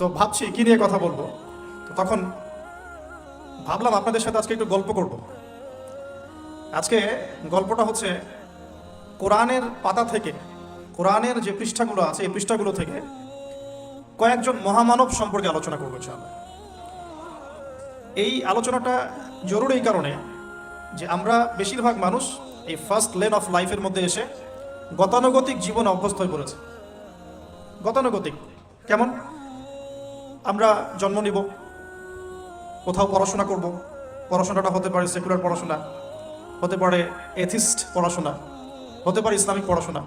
তো ভাবছি কি নিয়ে কথা বলব? তো তখন ভাবলাম আপনাদের সাথে আজকে একটু গল্প করব। আজকে গল্পটা হচ্ছে কোরআনের পাতা থেকে, কোরআনের যে পৃষ্ঠাগুলো আছে, এই পৃষ্ঠাগুলো থেকে কয়েকজন মহামানব সম্পর্কে আলোচনা করব ইনশাআল্লাহ। এই আলোচনাটা জরুরি এই কারণে যে আমরা বেশিরভাগ মানুষ এই ফার্স্ট লেন অফ লাইফের মধ্যে এসে গতানুগতিক জীবনে অভ্যস্ত হয়ে পড়েছে। গতানুগতিক। কেমন? আমরা জন্ম নিব, কোথাও পড়াশোনা করব। পড়াশোনাটা হতে পারে সেকুলার পড়াশোনা, হতে পারে এথিস্ট পড়াশোনা, হতে পারে ইসলামিক পড়াশোনা।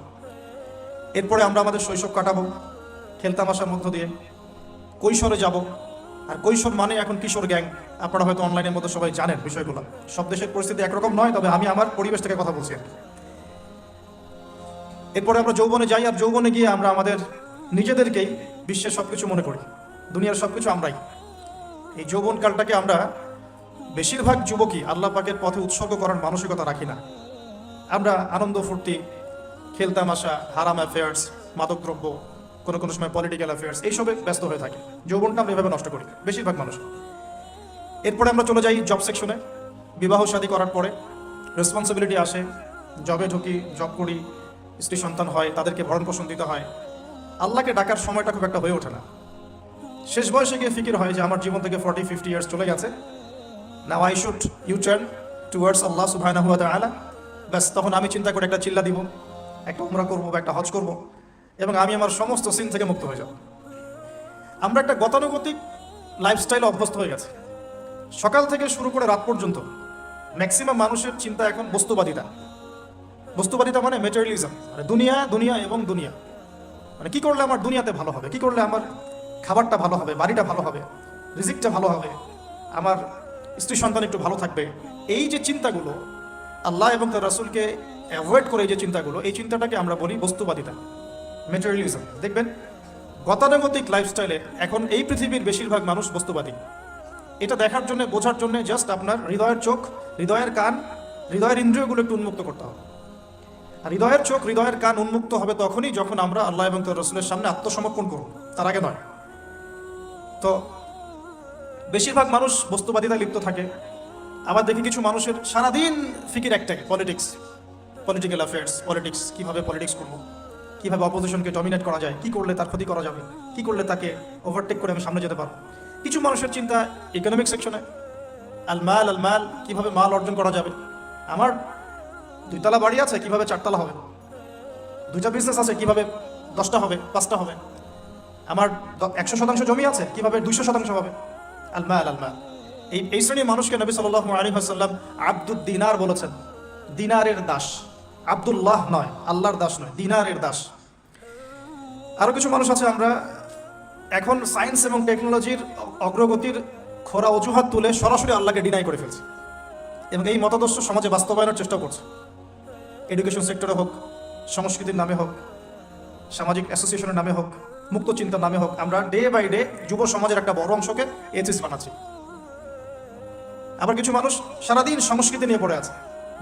এরপরে আমরা আমাদের শৈশব কাটাবো খেলতামাশার মধ্য দিয়ে। কৈশোরে যাব। আর কৈশোর মানে এখন কিশোর গ্যাং, আপনারা হয়তো অনলাইনের মধ্যে সবাই জানেন বিষয়গুলো। সব দেশের পরিস্থিতি একরকম নয়, তবে আমি আমার পরিবেশ থেকে কথা বলছি এরপরে আমরা যৌবনে যাই, আর যৌবনে গিয়ে আমরা আমাদের নিজেদেরকেই বিশ্বের সবকিছু মনে করি। দুনিয়ার সবকিছু আমরাই। এই যৌবনকালটাকে আমরা বেশিরভাগ যুবকই আল্লাহ পাকের পথে উৎসর্গ করার মানসিকতা রাখি না। আমরা আনন্দ, ফুর্তি খেলতামাশা হারাম অ্যাফেয়ার্স মাদকদ্রব্য, কোনো কোনো সময় পলিটিক্যাল অ্যাফেয়ার্স এইসবে ব্যস্ত হয়ে থাকে। যৌবনটা আমরা এভাবে নষ্ট করি বেশিরভাগ মানুষ। এরপরে আমরা চলে যাই জব সেকশনে বিবাহ শাদী করার পরে রেসপন্সিবিলিটি আসে জবে ঢুকি জব করি, স্ত্রী সন্তান হয়, তাদেরকে ভরণ পোষণ দিতে হয়। আল্লাহকে ডাকার সময়টা খুব একটা হয়ে ওঠে না। শেষ বয়সে গিয়ে ফিকির হয় যে আমার জীবন থেকে ফর্টি ফিফটি ইয়ার্স চলে গেছে। Now I should you turn towards Allah সুবহানাহু ওয়া তাআলা ব্যাস, তখন আমি চিন্তা করে একটা চিল্লা দিব, একটা উমরা করব বা একটা হজ করব, এবং আমি আমার সমস্ত সিন থেকে মুক্ত হয়ে যাব। আমরা একটা গতানুগতিক লাইফস্টাইলে অভ্যস্ত হয়ে গেছে। সকাল থেকে শুরু করে রাত পর্যন্ত ম্যাক্সিমাম মানুষের চিন্তা এখন বস্তুবাদিতা। বস্তুবাদিতা মানে মেটেরিয়ালিজম মানে দুনিয়া দুনিয়া এবং দুনিয়া। মানে কি করলে আমার দুনিয়াতে ভালো হবে? কি করলে আমার খাবারটা ভালো হবে, বাড়িটা ভালো হবে, রিজিকটা ভালো হবে, আমার স্ত্রী সন্তান একটু ভালো থাকবে। এই যে চিন্তাগুলো, আল্লাহ এবং তার রাসুলকে অ্যাভয়েড করে এই যে চিন্তাগুলো, এই চিন্তাটাকে আমরা বলি বস্তুবাদিতা মেটেরিয়ালিজম দেখবেন, গতানুগতিক লাইফস্টাইলে এখন এই পৃথিবীর বেশিরভাগ মানুষ বস্তুবাদী। এটা দেখার জন্য, বোঝার জন্য জাস্ট আপনার হৃদয়ের চোখ, হৃদয়ের কান, হৃদয়ের ইন্দ্রিয়গুলো একটু উন্মুক্ত করতে হবে। আর হৃদয়ের চোখ, হৃদয়ের কান উন্মুক্ত হবে তখনই যখন আমরা আল্লাহ এবং তার রসুলের সামনে আত্মসমর্পণ করব, তার আগে নয়। তো বেশিরভাগ মানুষ বস্তুবাদিতায় লিপ্ত থাকে। আবার দেখি কিছু মানুষের সারাদিন ফিকির একটাই পলিটিক্স পলিটিক্যাল অ্যাফেয়ার্স পলিটিক্স কীভাবে পলিটিক্স করব, কীভাবে অপোজিশনকে ডমিনেট করা যায়, কি করলে তার ক্ষতি করা যাবে, কি করলে তাকে ওভারটেক করে আমি সামনে যেতে পারব। কিছু মানুষের চিন্তা ইকোনমিক সেকশনে আল মাল আল মাল, কীভাবে মাল অর্জন করা যাবে। আমার দুইতলা বাড়ি আছে, কীভাবে চারতলা হবে? দুইটা বিজনেস আছে, কীভাবে দশটা হবে, পাঁচটা হবে? আমার একশো শতাংশ জমি আছে, কীভাবে দুইশো শতাংশ হবে? আল মাল আল মাল এই এই শ্রেণির মানুষকে নবী সাল্লাহ আলী হাসাল্লাম আব্দুল দিনার বলেছেন। দিনারের দাস। আব্দুল্লাহ নয়, আল্লাহর দাস নয়, দিনারের দাস। আরও কিছু মানুষ আছে আমরা। এখন সায়েন্স এবং টেকনোলজির অগ্রগতির খোরা অজুহাত তুলে সরাসরি আল্লাহকে ডিনাই করে ফেলছে। এবং এই মতাদর্শ সমাজে বাস্তবায়নের চেষ্টা করছে। এডুকেশন সেক্টরে হোক, সংস্কৃতির নামে হোক, সামাজিক অ্যাসোসিয়েশনের নামে হোক মুক্ত চিন্তার নামে হোক, আমরা ডে বাই ডে যুব সমাজের একটা বড় অংশকে এথিস বানাচ্ছি। আবার কিছু মানুষ সারাদিন সংস্কৃতি নিয়ে পড়ে আছে।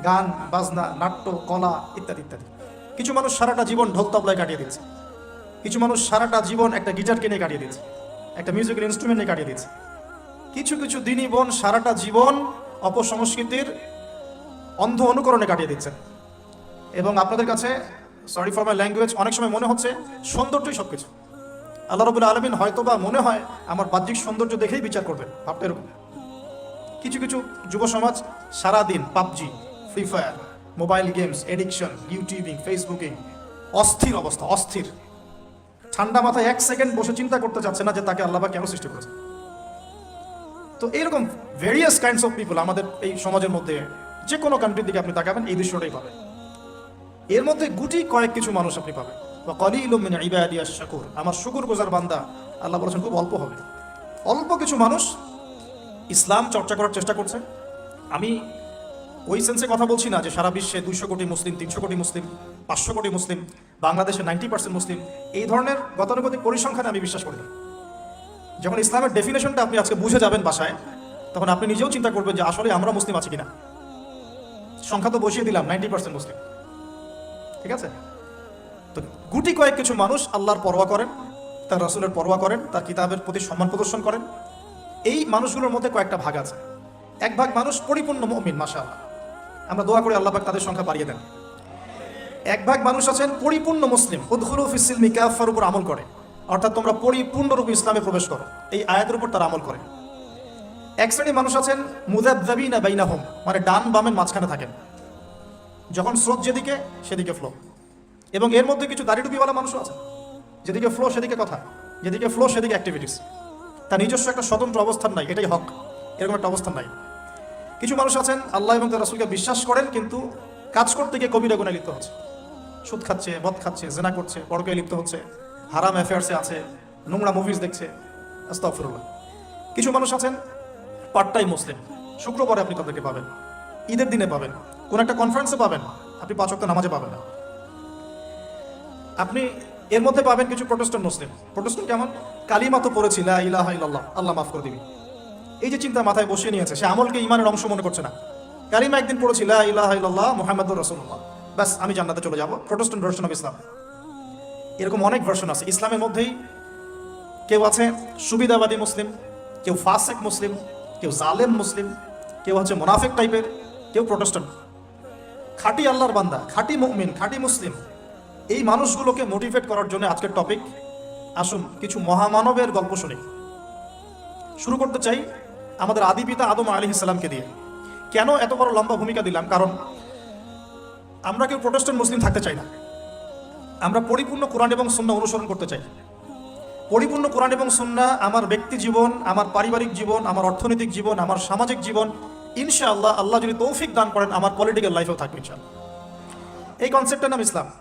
গান, বাজনা, নাট্য, কলা ইত্যাদি ইত্যাদি। কিছু মানুষ সারাটা জীবন ঢোল তবলায় কাটিয়ে দিচ্ছে। কিছু মানুষ সারাটা জীবন একটা গিটার কিনে কাটিয়ে দিচ্ছে, একটা মিউজিক্যাল ইনস্ট্রুমেন্ট নিয়ে কাটিয়ে দিচ্ছে। কিছু কিছু দিনই বোন সারাটা জীবন অপসংস্কৃতির অন্ধ অনুকরণে কাটিয়ে দিচ্ছেন এবং আপনাদের কাছে সরি ফর মাই ল্যাঙ্গুয়েজ অনেক সময় মনে হচ্ছে সৌন্দর্যই সব কিছু আল্লাহ রবুল্লা আলমিন হয়তো বা মনে হয় আমার বাহ্যিক সৌন্দর্য দেখেই বিচার করবেন। ভাবতে এরকম কিছু কিছু যুব সমাজ সারাদিন PUBG Free Fire mobile games addiction YouTubing Facebooking অস্থির অবস্থা, অস্থির। ঠান্ডা মাথায় এক সেকেন্ড বসে চিন্তা করতে চাচ্ছে না যে তাকে আল্লাহ কেন সৃষ্টি করেছে। তো এইরকম ভেরিয়াস কাইন্ডস অফ পিপল আমাদের এই সমাজের মধ্যে যে কোনো কান্ট্রির দিকে আপনি তাকাবেন, এই দৃশ্যটাই পাবেন। এর মধ্যে গুটি কয়েক কিছু মানুষ আপনি পাবেন। বা শাকুর আমার শুকুর গোজার বান্দা, আল্লাহ বলেছেন খুব অল্প হবে। অল্প কিছু মানুষ ইসলাম চর্চা করার চেষ্টা করছে। আমি ওই সেন্সে কথা বলছি না যে সারা বিশ্বে দুইশো কোটি মুসলিম, তিনশো কোটি মুসলিম, পাঁচশো কোটি মুসলিম, বাংলাদেশে নাইনটি পার্সেন্ট মুসলিম, এই ধরনের গতানুগতিক পরিসংখ্যানে আমি বিশ্বাস করি না। যখন ইসলামের ডেফিনেশনটা আপনি আজকে বুঝে যাবেন বাসায়, তখন আপনি নিজেও চিন্তা করবেন যে আসলে আমরা মুসলিম আছি কিনা। সংখ্যা তো বসিয়ে দিলাম, নাইনটি পার্সেন্ট মুসলিম। ঠিক আছে? তো গুটি কয়েক কিছু মানুষ আল্লাহর পরোয়া করেন, তার রসুলের পরোয়া করেন, তার কিতাবের প্রতি সম্মান প্রদর্শন করেন। এই মানুষগুলোর মধ্যে কয়েকটা ভাগ আছে। এক ভাগ মানুষ পরিপূর্ণ মমিন মাসা আমরা দোয়া করি আল্লাহ তাদের সংখ্যা বাড়িয়ে দেন। এক ভাগ মানুষ আছেন পরিপূর্ণ মুসলিম। উদ্হুলু ফিসিলমি কাফার উপর আমল করে। অর্থাৎ তোমরা পরিপূর্ণরূপে ইসলামে প্রবেশ করো। এই আয়াতের উপর তারা আমল করে। এক শ্রেণি মানুষ আছেন মুদাবদাবিনা বাইনাহুম মানে ডান বামের মাঝখানে থাকেন। যখন স্রোত যেদিকে, সেদিকে ফ্লো এবং এর মধ্যে কিছু দাড়ি টুপিওয়ালা মানুষও আছে। যেদিকে ফ্লো সেদিকে কথা। যেদিকে ফ্লো সেদিকে অ্যাক্টিভিটিস তার নিজস্ব একটা স্বতন্ত্র অবস্থান নাই, এটাই হক। এরকম একটা অবস্থান নাই। কিছু মানুষ আছেন, আল্লাহ এবং তার রাসুলকে বিশ্বাস করেন, কিন্তু কাজ করতে গিয়ে কবিরা গুণে লিপ্ত হচ্ছে। সুদ খাচ্ছে, মদ খাচ্ছে, জেনা করছে পরকে লিপ্ত হচ্ছে, হারাম অ্যাফেয়ার্সে আছে, নোংরা মুভিজ দেখছে। আস্তাফরুল্লাহ কিছু মানুষ আছেন পার্টটাই মুসলিম। শুক্রবারে আপনি তাদেরকে পাবেন। ঈদের দিনে পাবেন। কোন একটা কনফারেন্সে পাবেন। আপনি পাঁচ ওয়াক্ত নামাজে পাবেন না। আপনি এর মধ্যে পাবেন কিছু প্রোটেস্টন মুসলিম। প্রোটেস্টন কেমন? কালিমা তো পড়েছি, লা ইলাহা ইল্লাল্লাহ, আল্লাহ মাফ করে দিবি। এই যে চিন্তা মাথায় বসিয়ে নিয়েছে, সে আমলকে ইমানের অংশ মনে করছে না। কালিমা একদিন পড়েছি, লা ইলাহা ইল্লাল্লাহ, মুহাম্মাদুর রাসূলুল্লাহ। ব্যাস, আমি জান্নাতে চলে যাব। প্রোটেস্টন ভার্সন অফ ইসলাম এরকম অনেক ভার্সন আছে। ইসলামের মধ্যেই কেউ আছে সুবিধাবাদী মুসলিম, কেউ ফাসেক মুসলিম, কেউ জালেম মুসলিম, কেউ হচ্ছে মোনাফেক টাইপের কেউ প্রোটেস্টন খাঁটি আল্লাহর বান্দা, খাঁটি মুমিন, খাঁটি মুসলিম। এই মানুষগুলোকে মোটিভেট করার জন্য আজকের টপিক আসুন, কিছু মহামানবের গল্প শুনি। শুরু করতে চাই আমাদের আদি পিতা আদম আলী ইসলামকে দিয়ে। কেন এত বড় লম্বা ভূমিকা দিলাম? কারণ আমরা কেউ প্রোটেস্ট্যান্ট মুসলিম থাকতে চাই না। আমরা পরিপূর্ণ কোরআন এবং সুন্না অনুসরণ করতে চাই। পরিপূর্ণ কোরআন এবং সুন্না আমার ব্যক্তি জীবন, আমার পারিবারিক জীবন, আমার অর্থনৈতিক জীবন, আমার সামাজিক জীবন, ইনশাআল্লাহ আল্লাহ যদি তৌফিক দান করেন, আমার পলিটিক্যাল লাইফেও থাকবে, ইনশাআল্লাহ। এই কনসেপ্টের নাম ইসলাম।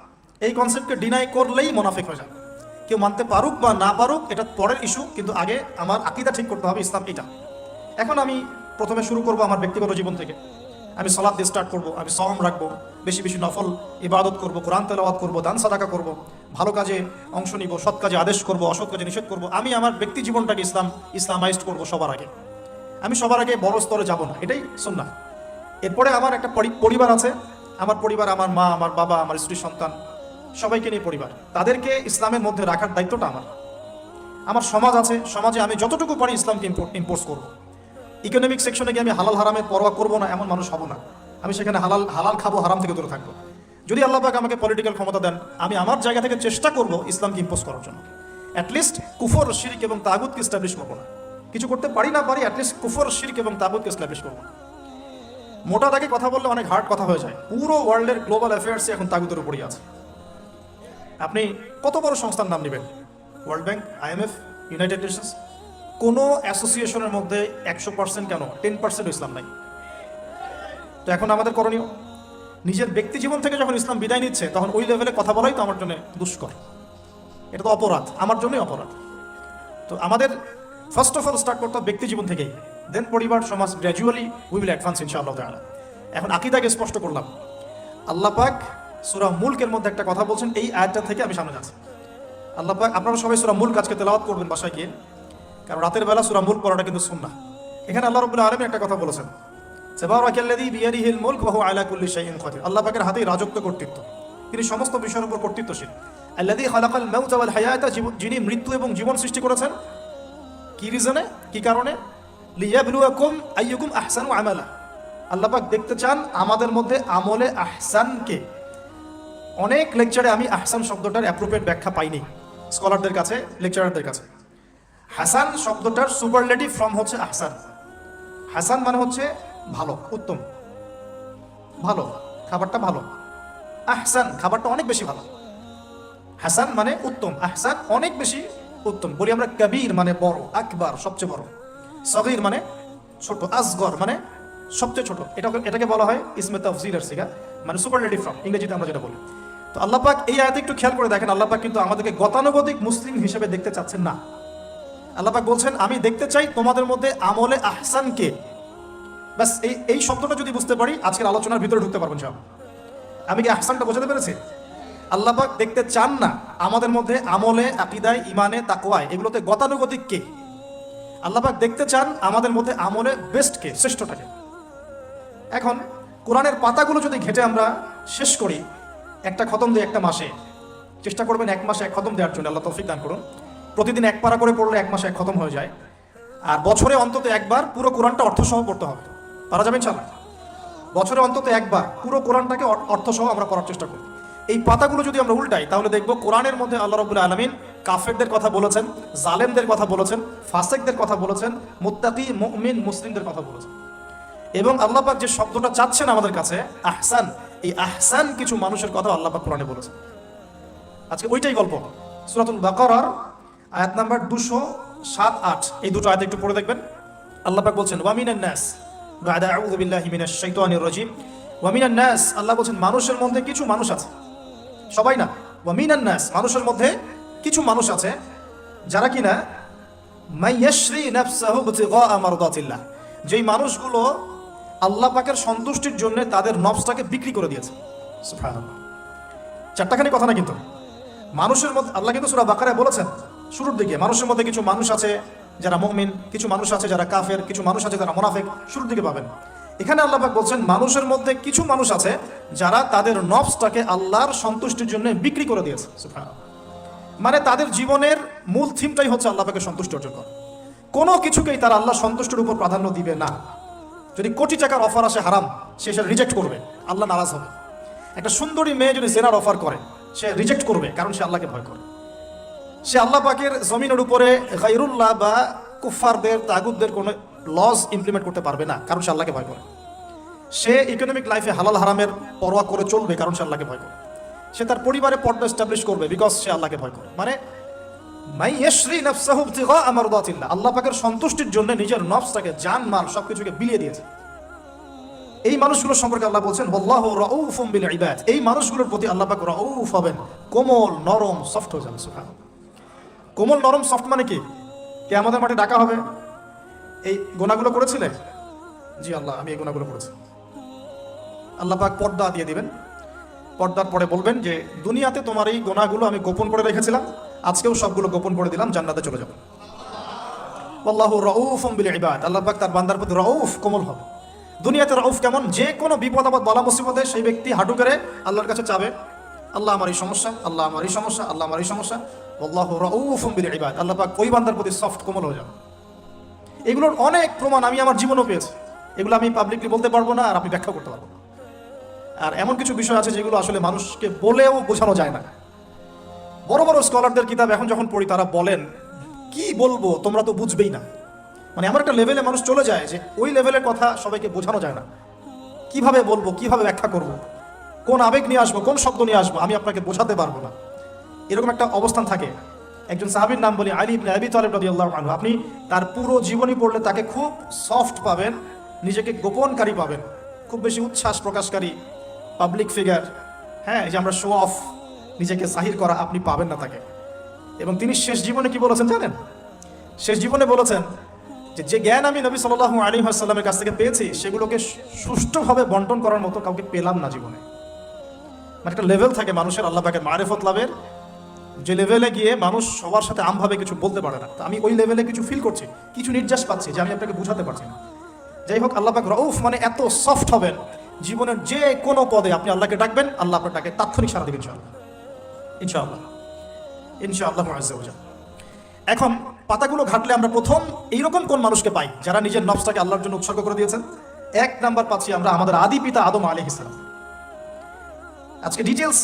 এই কনসেপ্টকে ডিনাই করলেই মোনাফিক হয়ে যাবে। কেউ মানতে পারুক বা না পারুক, এটা পরের ইস্যু কিন্তু আগে আমার আকিদা ঠিক করতে হবে, ইসলাম এটা। এখন আমি প্রথমে শুরু করব আমার ব্যক্তিগত জীবন থেকে। আমি সলাদ দিয়ে স্টার্ট করব, আমি সম রাখব, বেশি বেশি নফল ইবাদত করব, কোরআন তেলাওয়াত করব, দান সাদাকা করব, ভালো কাজে অংশ নিব, সৎ কাজে আদেশ করব, অসৎ কাজে নিষেধ করব, আমি আমার ব্যক্তি জীবনটাকে ইসলাম, ইসলামাইজড করব সবার আগে। আমি সবার আগে বড় স্তরে যাব না, এটাই সুন্নাহ। এরপরে আমার একটা পরিবার আছে। আমার পরিবার, আমার মা, আমার বাবা, আমার স্ত্রী, সন্তান সবাইকে নিয়ে পরিবার। তাদেরকে ইসলামের মধ্যে রাখার দায়িত্বটা আমার। আমার সমাজ আছে, সমাজে আমি যতটুকু পারি ইসলামকে ইম্পোর্ট করব। ইকোনমিক সেকশনে গিয়ে আমি হালাল হারামের পরোয়া করব না, এমন মানুষ হব না। আমি সেখানে হালাল হালাল খাব, হারাম থেকে দূরে থাকব। যদি আল্লাহ পাক আমাকে পলিটিক্যাল ক্ষমতা দেন, আমি আমার জায়গা থেকে চেষ্টা করব ইসলামকে ইম্পোজ করার জন্য। অ্যাটলিস্ট কুফর, শিরিক এবং তাগুতকে স্টাবলিশ করব না। কিছু করতে পারি না পারি অ্যাটলিস্ট কুফর, শিরিক এবং তাগুতকে স্টাবলিশ করব না। মোটা দাগে কথা বললে অনেক হার্ড কথা হয়ে যায়। পুরো ওয়ার্ল্ডের গ্লোবাল অ্যাফেয়ার্সে এখন তাগুতের উপরই আছে। আপনি কত বড় সংস্থার নাম নেবেন? World Bank IMF United Nations কোনো অ্যাসোসিয়েশনের মধ্যে একশো পার্সেন্ট কেন? টেন পার্সেন্ট ইসলাম নাই। তো এখন আমাদের করণীয়, নিজের ব্যক্তি জীবন থেকে যখন ইসলাম বিদায় নিচ্ছে, তখন ওই লেভেলে কথা বলাই তো আমার জন্য দুষ্কর। এটা তো অপরাধ, আমার জন্যই অপরাধ। তো আমাদের ফার্স্ট অফ অল স্টার্ট করতে ব্যক্তি জীবন থেকেই। দেন পরিবার, সমাজ গ্র্যাজুয়ালি উই উইল অ্যাডভান্স ইনশাআল্লাহ এখন আকিদাকে স্পষ্ট করলাম। আল্লাহ পাক সূরা মুলকের মধ্যে একটা কথা বলছেন, এই আয়াতটা থেকে আমি সামনে যাচ্ছি। আল্লাহ আপনারা সবাই সূরা মুলক আজকে তেলাওয়াত করবেন বাসায় গিয়ে, কারণ রাতের বেলা সূরা মুলক পড়াটা কিন্তু সুন্নাহ। এখানে আল্লাহ রাব্বুল আলামিন একটা কথা বলেছেন হাতেই রাজত্ব কর্তৃত্ব। তিনি সমস্ত বিষয়ের উপর কর্তৃত্বশীল। ওয়াল হায়াতা যিনি মৃত্যু এবং জীবন সৃষ্টি করেছেন, কি রিজনে, কি কারণে? লিয়াবলুয়াকুম আল্লাহ দেখতে চান আমাদের মধ্যে আমলে আহসানকে অনেক লেকচারে আমি আহসান শব্দটার অ্যাপ্রোপ্রিয়েট ব্যাখ্যা পাইনি স্কলারদের কাছে লেকচারারদের কাছে। হাসান শব্দটার সুপারলেটিভ ফর্ম হচ্ছে আহসান। হাসান মানে হচ্ছে ভালো, উত্তম। ভালো, খাবারটা ভালো। আহসান, খাবারটা অনেক বেশি ভালো। হাসান মানে উত্তম, আহসান অনেক বেশি উত্তম। বলি আমরা কবির মানে বড়, আকবার সবচেয়ে বড়। সগির মানে ছোট, আসগর মানে সবচেয়ে ছোট। এটা এটাকে বলা হয় ইসমে তফজিলের মানে সুপারলেটিভ ফর্ম ইংরেজিতে আমরা যেটা বলি। তো আল্লাহ পাক এই আয়াতে একটু খেয়াল করে দেখেন, আল্লাহ পাক কিন্তু আমাদেরকে গতানুগতিক মুসলিম হিসেবে দেখতে চাচ্ছেন না। আল্লাহ পাক বলছেন, আমি দেখতে চাই তোমাদের মধ্যে আমলে আহসানকে। ব্যাস, এই এই শব্দটা যদি বুঝতে পারি, আজকের আলোচনার ভিতরে ঢুকতে পারবেন সব আমি কি আহসানটা বোঝাতে পেরেছি? আল্লাহ পাক দেখতে চান না আমাদের মধ্যে আমলে, আকিদায় ইমানে তাকওয়ায়, এগুলোতে গতানুগতিক কে? আল্লাহ পাক দেখতে চান আমাদের মধ্যে আমলে বেস্ট কে, শ্রেষ্ঠটাকে। এখন, কোরআনের পাতাগুলো যদি ঘেটে আমরা শেষ করি একটা খতম দিই একটা মাসে। চেষ্টা করবেন এক মাসে এক খতম দেওয়ার জন্য, আল্লাহ তৌফিক দান করুন। প্রতিদিন এক পারা করে পড়লে এক মাসে এক খতম হয়ে যায়। আর বছরে অন্তত একবার পুরো কোরআনটা অর্থসহ পড়তে হবে। পারা যাবে ইনশাল্লাহ বছরে অন্তত একবার পুরো কোরআনটাকে অর্থসহ আমরা পড়ার চেষ্টা করি এই পাতাগুলো যদি আমরা উল্টাই, তাহলে দেখব কোরআনের মধ্যে আল্লাহ রবুল্লা আলমিন কাফেরদের কথা বলেছেন, জালেমদের কথা বলেছেন, ফাসেকদের কথা বলেছেন, মুত্তাকি, মুমিন, মুসলিমদের কথা বলেছেন। এবং আল্লাহ পাক যে শব্দটা চাচ্ছেন আমাদের কাছে, আহসান এই আহসান কিছু মানুষের কথা আল্লাহ পাক কোরআনে বলেছেন। আজকে ওইটাই গল্প। সুরাতুল বাকারার আয়াত নাম্বার দুশো সাত আট। এই দুটো আয়াত একটু পড়ে দেখবেন। আল্লাহ বলছেন ওয়ামিনান নাস। বাদা আউযু বিল্লাহি মিনাশ শাইতানির রাজিম। ওয়ামিনান নাস। আল্লাহ বলছেন, মানুষের মধ্যে কিছু মানুষ আছে। সবাই না। ওয়ামিনান নাস। মানুষের মধ্যে কিছু মানুষ আছে যারা কিনা মাইয়াশরি নাফসাহু বিতিগা মারদাতিল্লাহ। যেই মানুষগুলো আল্লাহ পাকের সন্তুষ্টির জন্য তাদের নফসটাকে বিক্রি করে দিয়েছে। চারটাখানি কথা না কিন্তু। মানুষের মধ্যে আল্লাহ কিন্তু সুরা বাকারায় বলেছেন, শুরুর দিকে, মানুষের মধ্যে কিছু মানুষ আছে যারা মুমিন, কিছু মানুষ আছে যারা কাফের, কিছু মানুষ আছে যারা মোনাফেক, শুরুর দিকে পাবেন। এখানে আল্লাহ পাক বলছেন, মানুষের মধ্যে কিছু মানুষ আছে যারা তাদের নবসটাকে আল্লাহর সন্তুষ্টির জন্য বিক্রি করে দিয়েছে। মানে তাদের জীবনের মূল থিমটাই হচ্ছে আল্লাহ পাকে সন্তুষ্ট অর্জন করা। কোনো কিছুকেই তারা আল্লাহ সন্তুষ্টের উপর প্রাধান্য দিবে না। যদি কোটি টাকার অফার আসে হারাম, সে সেটা রিজেক্ট করবে। আল্লাহ নারাজ হবে। একটা সুন্দরী মেয়ে যদি জেনার অফার করে, সে রিজেক্ট করবে, কারণ সে আল্লাহকে ভয় করে। সে আল্লাহ পাকের জমিনের উপরে গাইরুল্লাহ বা কুফারদের তাগুদদের কোনো লস ইমপ্লিমেন্ট করতে পারবে না, কারণ সে আল্লাহকে ভয় করে। সে ইকোনমিক লাইফে হালাল হারামের পরোয়া করে চলবে, কারণ সে আল্লাহকে ভয় করে। সে তার পরিবারে পর্দা এস্টাবলিশ করবে বিকজ সে আল্লাহকে ভয় করে। মানে মাই ইয়শরি নাফসাহু ইবতিগা আমারদাতিল্লাহ আল্লাহ পাকের সন্তুষ্টির জন্য নিজের নফসটাকে জান, মাল সবকিছুকে বিলিয়ে দিয়েছে। এই মানুষগুলোর সম্পর্কে আল্লাহ বলছেন আল্লাহ রাউফুম বিল ইবাদ। এই মানুষগুলোর প্রতি আল্লাহ পাক রাউফ হবেন। কোমল, নরম, সফট হয়ে যাবে কোমল, নরম, সফট মানে কি? কে আমাদের মাঠে ডাকা হবে। এই গোনাগুলো করেছিলে? জি আল্লাহ, আমি এই গোনাগুলো করেছি। আল্লাহ পাক পর্দা দিয়ে দিবেন। পর্দার পরে বলবেন যে, দুনিয়াতে তোমার এই গোনাগুলো আমি গোপন করে রেখেছিলাম। আজকেও সবগুলো গোপন করে দিলাম, জান্নাতে চলে যাব। আল্লাহ রউফুম বিল ইবাদ। আল্লাহ পাক তার বান্দার প্রতি রউফ, কোমল হবে দুনিয়াতে রউফ কেমন? যে কোনো বিপদ, আপদ, বলা, মুসিবতে সেই ব্যক্তি হাঁটু করে আল্লাহর কাছে চাবে। আল্লাহ আমার এই সমস্যা, আল্লাহ আমার এই সমস্যা, আল্লাহ আমার এই সমস্যা। আল্লাহ রউফুম বিল ইবাদ। আল্লাহ পাক ওই বান্দার প্রতি সফট, কোমল হয়ে যাবে এগুলোর অনেক প্রমাণ আমি আমার জীবনেও পেয়েছি। এগুলো আমি পাবলিকলি বলতে পারব না আর আপনি ব্যাখ্যা করতে পারব না। আর এমন কিছু বিষয় আছে যেগুলো আসলে মানুষকে বলেও বোঝানো যায় না। বড় বড় স্কলারদের কিতাব এখন যখন পড়ি, তারা বলেন, কি বলব, তোমরা তো বুঝবেই না। মানে এমন একটা লেভেলে মানুষ চলে যায় যে ওই লেভেলের কথা সবাইকে বোঝানো যায় না। কীভাবে বলব, কীভাবে ব্যাখ্যা করব? কোন আবেগ নিয়ে আসব, কোন শব্দ নিয়ে আসব, আমি আপনাকে বোঝাতে পারব না। এরকম একটা অবস্থান থাকে। একজন সাহাবীর নাম বলি আলী আবি তালিব আল্লাহ আনহু। আপনি তার পুরো জীবনী পড়লে তাকে খুব সফট পাবেন, নিজেকে গোপনকারী পাবেন। খুব বেশি উচ্ছ্বাস প্রকাশকারী পাবলিক ফিগার হ্যাঁ এই যে আমরা শো অফ নিজেকে জাহির করা আপনি পাবেন না তাকে। এবং তিনি শেষ জীবনে কি বলেছেন জানেন? শেষ জীবনে বলেছেন যে যে জ্ঞান আমি নবী সাল্লাল্লাহু আলাইহি ওয়াসাল্লামের কাছ থেকে পেয়েছি, সেগুলোকে সুষ্ঠুভাবে বন্টন করার মতো কাউকে পেলাম না জীবনে। মানে একটা লেভেল থাকে মানুষের, আল্লাহ পাকের মারেফত লাভের। যে লেভেলে গিয়ে মানুষ সবার সাথে আমভাবে কিছু বলতে পারে না। আমি ওই লেভেলে কিছু ফিল করছি, কিছু নির্যাস পাচ্ছি যে আমি আপনাকে বুঝাতে পারছি না। যাই হোক, আল্লাহ পাক রউফ মানে এত সফট হবেন। জীবনের যে কোনো পদে আপনি আল্লাহকে ডাকবেন, আল্লাহ আপনার ডাকে তাৎক্ষণিক সারা দেবেন, ইনশাআল্লাহ। ইনশাআল্লাহ। ইনশাআল্লাহ আজ্জা ওয়া জাল্লা। এখন পাতাগুলো ঘাটলে আমরা প্রথম এইরকম কোন মানুষকে পাই যারা নিজের নফসটাকে আল্লাহর জন্য উৎসর্গ করে দিয়েছেন? এক নাম্বার পাচ্ছি আমরা আমাদের আদি পিতা আদম আলী ইসলাম আজকে ডিটেলস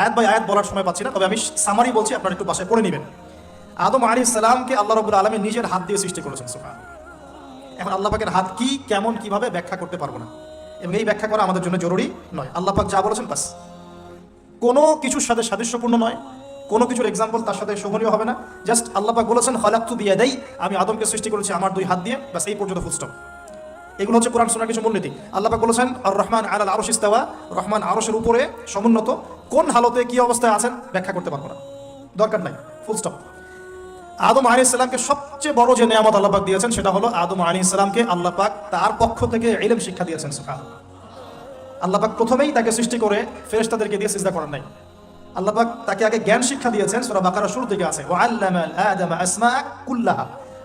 আয়াত বাই আয়াত বলার সময় পাচ্ছি না, তবে আমি সামারি বলছি, আপনারা একটু বাসায় পড়ে নেবেন। আদম আলী ইসলামকে আল্লাহ রবুল আলমী নিজের হাত দিয়ে সৃষ্টি করেছেন সুফান এখন আল্লাহ পাকের হাত কি, কেমন, কীভাবে ব্যাখ্যা করতে পারব না? এবং এই ব্যাখ্যা করা আমাদের জন্য জরুরি নয়। আল্লাহ পাক যা বলেছেন বাস কোনো কিছুর সাথে সাদৃশ্যপূর্ণ নয়। কোনো কিছুর এক্সাম্পল তার সাথে শোভনীয় হবে না। জাস্ট আল্লাহ পাক বলেছেন হলাক্তু দিয়ে দেই আমি আদমকে সৃষ্টি করেছি আমার দুই হাত দিয়ে। বাস এই পর্যন্ত ফুলস্টপ এগুলো হচ্ছে কোরআন শোনার কিছু মূলনীতি। আল্লাহ পাক বলেছেন আর রহমান আল আরশ ইস্তাওয়া। রহমান আরশের উপরে সমুন্নত। কোন হালতে কি অবস্থায় আছেন ব্যাখ্যা করতে পারব না। দরকার নাই ফুল স্টপ আদম আলী ইসলামকে সবচেয়ে বড় যে নিয়ামত আল্লাহ পাক দিয়েছেন, সেটা হলো আদম আলী ইসলামকে আল্লাহ পাক তার পক্ষ থেকে ইলম শিক্ষা দিয়েছেন, সুবহানাল্লাহ। আল্লাহ পাক প্রথমেই তাকে সৃষ্টি করে ফেরেশতাদেরকে দিয়ে সিজদা করার নাই। আল্লাহ পাক তাকে আগে জ্ঞান শিক্ষা দিয়েছেন সূরা বাকারা শুরু থেকে আছে।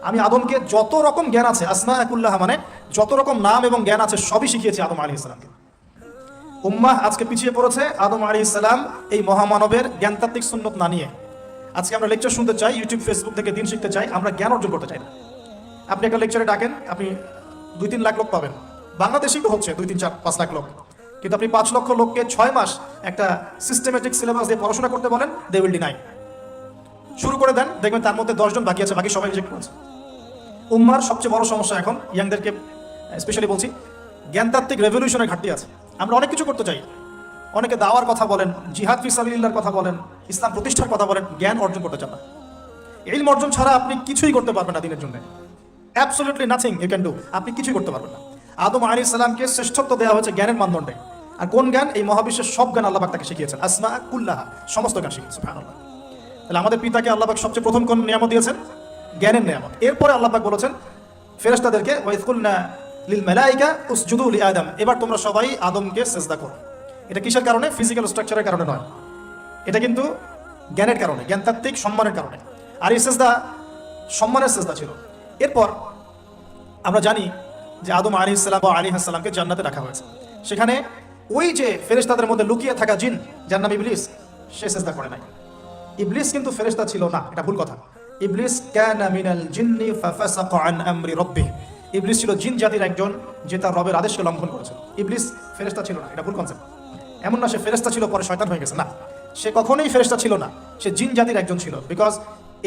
আমি আদমকে যত রকম জ্ঞান আছে, আসমা কুল্লাহা মানে যত রকম নাম এবং জ্ঞান আছে সবই শিখিয়েছি আদম আলী ইসলামকে উম্মাহ আজকে পিছিয়ে পড়েছে আদম আলী ইসলাম এই মহামানবের জ্ঞানতাত্ত্বিক সুন্নত না নিয়ে। আজকে আমরা লেকচার শুনতে চাই ইউটিউব ফেসবুক থেকে দিন শিখতে চাই, আমরা জ্ঞান অর্জন করতে চাই না। আপনি একটা লেকচারে ডাকেন, আপনি দুই তিন লাখ লোক পাবেন। বাংলাদেশেই তো হচ্ছে দুই তিন চার পাঁচ লাখ লোক। কিন্তু আপনি পাঁচ লক্ষ লোককে ছয় মাস একটা সিস্টেমেটিক সিলেবাস দিয়ে পড়াশোনা করতে বলেন দে উইল ডিনাই শুরু করে দেন, দেখবেন তার মধ্যে দশজন বাকি আছে, বাকি সবাই রিজেক্ট করেছে। উম্মার সবচেয়ে বড় সমস্যা এখন ইয়াংদেরকে স্পেশালি বলছি, জ্ঞানতাত্ত্বিক রেভলিউশনের ঘাটতি আছে। আমরা অনেক কিছু করতে চাই। অনেকে দাওয়ার কথা বলেন, জিহাদ ফিসাবিল্লার কথা বলেন, ইসলাম প্রতিষ্ঠার কথা বলেন, জ্ঞান অর্জন করতে চান না। এই অর্জন ছাড়া আপনি কিছুই করতে পারবেন না দিনের জন্য। Absolutely nothing you can do আপনি কিছুই করতে পারবেন না। আদম আলী সালামকে শ্রেষ্ঠত্ব দেওয়া হয়েছে জ্ঞানের মানদণ্ডে। আর কোন জ্ঞান? এই মহাবিশ্বের সব জ্ঞান আল্লাহ তাকে শিখিয়েছেন। আসমা কুল্লাহা, সমস্ত জ্ঞান শিখিয়েছে, সুবহানাল্লাহ। তাহলে আমাদের পিতাকে আল্লাহ পাক সবচেয়ে প্রথম কোন নিয়ামত দিয়েছেন? জ্ঞানের নিয়ামত। এরপরে আল্লাহ পাক বলেছেন, ফেরেশতাদেরকে ওয়াইকুলনা লিল মালাইকা আদম। এবার তোমরা সবাই আদমকে সেজদা করো। এটা কিসের কারণে? ফিজিক্যাল স্ট্রাকচারের কারণে নয়। এটা কিন্তু জ্ঞানের কারণে, জ্ঞানতাত্ত্বিক সম্মানের কারণে। আর এই সেজদা সম্মানের সেজদা ছিল। এরপর আমরা জানি যে আদম আলী ইসলাম বা আলী হাসলামকে জান্নাতে রাখা হয়েছে। সেখানে ওই যে ফেরেশতাদের মধ্যে লুকিয়ে থাকা জিন, যার নাম ইবলিস, সে চেষ্টা করে নাই। ইবলিস কিন্তু ফেরেশতা ছিল না, এটা ভুল কথা। ইবলিস ইবলিস ছিল জিন জাতির একজন, যে তার রবের আদেশকে লঙ্ঘন করেছে ইবলিস ফেরেশতা ছিল না, এটা ভুল কনসেপ্ট এমন না সে ফেরেশতা ছিল পরে শয়তান হয়ে গেছে, না। সে কখনোই ফেরেশতা ছিল না, সে জিন জাতির একজন ছিল বিকজ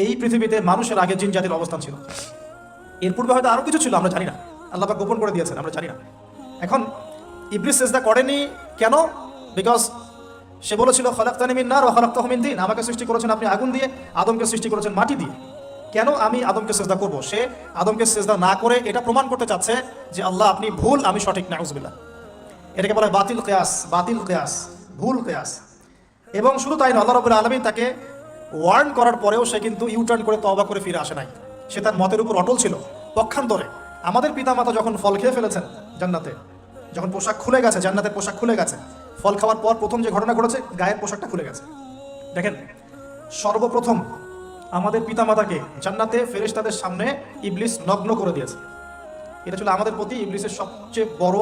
এই পৃথিবীতে মানুষের আগে জিন জাতির অবস্থান ছিল। এর পূর্বে হয়তো আরও কিছু ছিল, আমরা জানি না। আল্লাহ গোপন করে দিয়েছেন, আমরা জানি না। এখন ইবলিস সেজদা করেনি। কেন? বিকজ সে বলেছিল, খলাক্তানি মিন নার ও খলাক্তাহু মিন দিন। আমাকে সৃষ্টি করেছেন আপনি আগুন দিয়ে, আদমকে সৃষ্টি করেছেন মাটি দিয়ে। কেন আমি আদমকে সেজদা করব? সে আদমকে সেজদা না করে এটা প্রমাণ করতে চাচ্ছে যে, আল্লাহ, আপনি ভুল, আমি সঠিক না উজবিল্লাহ এটাকে বলা হয় বাতিল কেয়াস বাতিল কেয়াস, ভুল কেয়াস। এবং শুধু তাই না আল্লাহ রবুল্লা আলমী তাকে ওয়ার্ন করার পরেও সে কিন্তু ইউটার্ন করে তবা করে ফিরে আসে নাই। সে তার মতের উপর অটল ছিল। পক্ষান্তরে আমাদের পিতামাতা যখন ফল খেয়ে ফেলেছেন জান্নাতে যখন পোশাক খুলে গেছে, জান্নাতের পোশাক খুলে গেছে, ফল খাওয়ার পর প্রথম যে ঘটনা ঘটেছে, গায়ের পোশাকটা খুলে গেছে। দেখেন, সর্বপ্রথম আমাদের পিতামাতাকে জান্নাতে ফেরেশতাদের সামনে ইবলিস নগ্ন করে দিয়েছে। এটা ছিল আমাদের প্রতি ইবলিসের সবচেয়ে বড়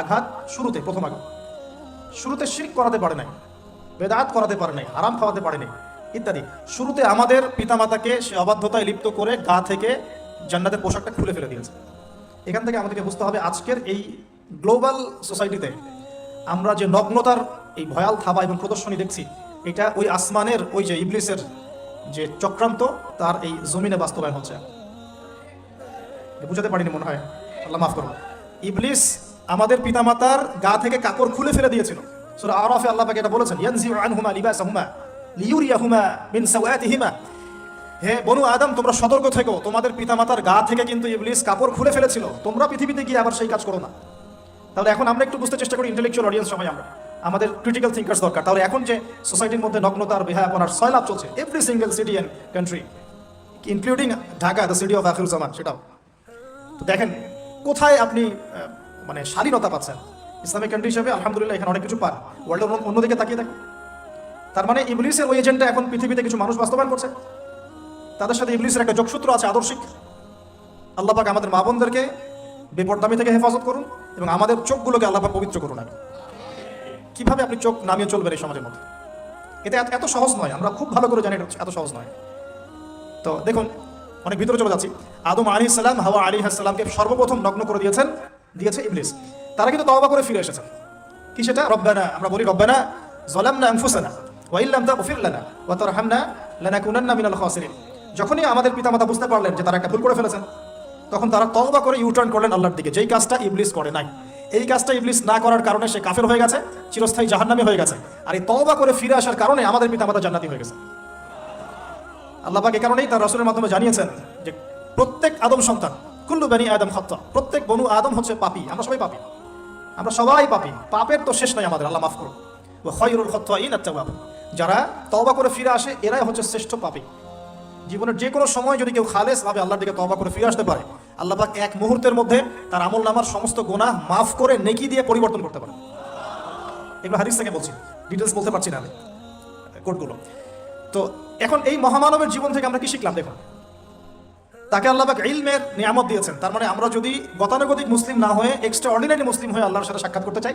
আঘাত শুরুতে, প্রথম আঘাত। শুরুতে শিরক করাতে পারে নাই, বেদাত করাতে পারে নাই আরাম খাওয়াতে পারে নাই, ইত্যাদি। শুরুতে আমাদের পিতামাতাকে সে অবাধ্যতায় লিপ্ত করে গা থেকে জান্নাতের পোশাকটা খুলে ফেলে দিয়েছে। এখান থেকে আমাদেরকে বুঝতে হবে আজকের এই গ্লোবাল সোসাইটিতে আমরা যে নগ্নতার এই ভয়াল থাবা এবং প্রদর্শনী দেখছি, এটা ওই আসমানের, ওই যে ইবলিসের যে চক্রান্ত, তার এই জমিনে বাস্তবায়ন হচ্ছে। বুঝাতে পারিনি মনে হয়। আল্লাহ মাফ করুন। ইবলিস আমাদের পিতামাতার গা থেকে কাপড় খুলে ফেলে দিয়েছিল। সূরা আরাফে আল্লাহ পাক এটা বলেছেন, ইয়ানজিউ আনহুমা লিবাসাহুমা লিইউরিয়াহুমা মিন সাওয়াতিহিমা। হে বনু আদম, তোমরা সতর্ক থেকো। তোমাদের পিতামাতার গা থেকে কিন্তু ইবলিস কাপড় খুলে ফেলেছিল। তোমরা পৃথিবীতে গিয়ে আবার সেই কাজ করো না। তাহলে এখন আমরা একটু বুঝতে চেষ্টা করি ইন্টেলেকচুয়াল অডিয়েন্স সবাই আমরা। আমাদের ক্রিটিক্যাল থিঙ্কার্স দরকার। তাহলে এখন যে সোসাইটির মধ্যে নগ্নতার বেহায়াপনার সয়লাভ চলছে every single city and country including Dhaka the city of আফিরুজ্জামান সেটাও। তো দেখেন, কোথায় আপনি মানে স্বাধীনতা পাচ্ছেন? ইসলামিক কান্ট্রি হিসেবে আলহামদুলিল্লাহ এখানে অনেক কিছু পান। ওয়ার্ল্ডের অন্য- অন্যদিকে তাকিয়ে দেখেন। তার মানে ইবলিসের ওই এজেন্টটা এখন পৃথিবীতে কিছু মানুষ বাস্তবায়ন করছে। তাদের সাথে ইবলিসের একটা যোগসূত্র আছে আদর্শিক। আল্লাহ পাক আমাদের মা বোনদেরকে বেপরদামি থেকে হেফাজত করুন এবং আমাদের চোখগুলোকে আল্লাহ পবিত্র করুন আগে কীভাবে আপনি চোখ নামিয়ে চলবেন এই সমাজের মধ্যে? এটা এত- সহজ নয়, আমরা খুব ভালো করে জানি এটা এত সহজ নয়। তো দেখুন, অনেক ভিতরে চলে যাচ্ছি। আদম আলী সালাম, হাওয়া আলী সালামকে সর্বপ্রথম নগ্ন করে দিয়েছেন, দিয়েছে ইবলিস। তারা কিন্তু তওবা করে ফিরে এসেছেন। কি সেটা? রব্বানা, আমরা বলি রব্বানা জলামনা আনফুসানা, ওয়া ইল্লাম তাগফির লানা ওয়া তারহামনা লানাকুনান্না মিনাল খাসিরিন। যখনই আমাদের পিতামাতা বুঝতে পারলেন যে তারা একটা ভুল করে ফেলেছেন তখন তারা তওবা করে ইউটার্ন করলেন আল্লাহর দিকে। যেই কাজটা ইবলিস করে নাই। এই কাজটা ইবলিস না করার কারণে সে কাফের হয়ে গেছে, চিরস্থায়ী জাহান্নামী হয়ে গেছে। আর এই তওবা করে ফিরে আসার কারণে আমাদের পিতামাতা জান্নাতি হয়ে গেছে। আল্লাহ পাক এ কারণেই তার রসুলের মাধ্যমে জানিয়েছেন যে, প্রত্যেক আদম সন্তান, কুল্লু বানি আদম খত্তা, প্রত্যেক বনু আদম হচ্ছে পাপী। আমরা সবাই পাপী। আমরা সবাই পাপী। পাপের তো শেষ নাই আমাদের, আল্লাহ মাফ করুন ও খয়রুল খত্তা ইন আত্মাওয়াব যারা তওবা করে ফিরে আসে, এরাই হচ্ছে শ্রেষ্ঠ পাপী। জীবনের যে কোনো সময় যদি কেউ খালেস ভাবে আল্লাহর দিকে তওবা করে ফিরে আসতে পারে আল্লাহ পাক এক মুহূর্তের মধ্যে তার আমল নামার সমস্ত গুনাহ মাফ করে নেকি দিয়ে পরিবর্তন করতে পারে এগুলো হাদিস থেকে বলছি। ডিটেলস বলতে পারছি না আমি। তো এখন এই মহামানবের জীবন থেকে আমরা কি শিখলাম দেখুন। তাকে আল্লাহ ইলমের নিয়ামত দিয়েছেন। তার মানে আমরা যদি গতানুগতিক মুসলিম না হয়ে এক্সট্রা অর্ডিনারি মুসলিম হয়ে আল্লাহর সাথে সাক্ষাৎ করতে চাই,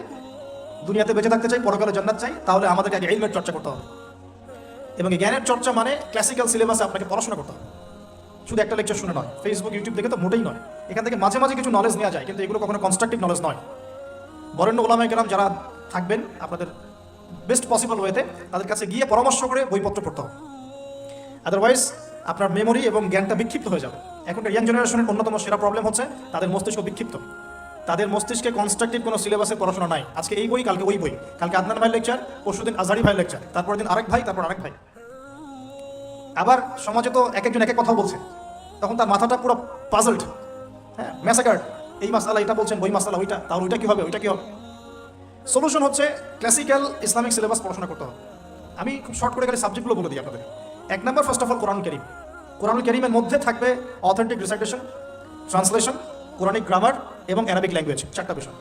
দুনিয়াতে বেঁচে থাকতে চাই, পরকালে জান্নাত চাই, তাহলে আমাদেরকে আগে ইলমের চর্চা করতে হবে। এবং জ্ঞানের চর্চা মানে ক্লাসিক্যাল সিলেবাসে আপনাকে পড়াশোনা করতে হবে। শুধু একটা লেকচার শুনে নয়। ফেসবুক ইউটিউব দেখে তো মোটেই নয়। এখান থেকে মাঝে মাঝে কিছু নলেজ নেওয়া যায়, কিন্তু এগুলো কখনো কনস্ট্রাকটিভ নলেজ নয়। বরেণ্য ওলামায় কেরাম যারা থাকবেন, আপনাদের বেস্ট পসিবল ওয়েতে তাদের কাছে গিয়ে পরামর্শ করে বইপত্র পড়তে হবে। আদারওয়াইজ আপনার মেমোরি এবং জ্ঞানটা বিক্ষিপ্ত হয়ে যাবে। এখনকার ইয়াং জেনারেশনের অন্যতম সেরা প্রবলেম হচ্ছে তাদের মস্তিষ্ক বিক্ষিপ্ত। তাদের মস্তিষ্কে কনস্ট্রাকটিভ কোনো সিলেবাসের পড়াশোনা নাই। আজকে এই বই, কালকে ওই বই। কালকে আদনান ভাই লেকচার পরশুদিন আজহারি ভাই লেকচার তারপর দিন আরেক ভাই, তারপর আরেক ভাই। আবার সমাজে তো এক একজন এক এক কথা বলছে। তখন তার মাথাটা পুরো পাজলড হ্যাঁ ম্যাসাকার্ড এই মাসালা এটা বলছেন, ওই মাসালা ওইটা তার ওইটা কি হবে, ওইটা কি হবে? সলিউশন হচ্ছে ক্লাসিক্যাল ইসলামিক সিলেবাস পড়াশোনা করতে হবে। আমি খুব শর্ট করে গেলে সাবজেক্টগুলো বলে দিই আপনাদের। এক নম্বর ফার্স্ট অফ অল কোরআন করিম কোরআন করিমের মধ্যে থাকবে authentic recitation translation Quranic grammar এবং অ্যারাবিক ল্যাঙ্গুয়েজ চারটা বিষয়।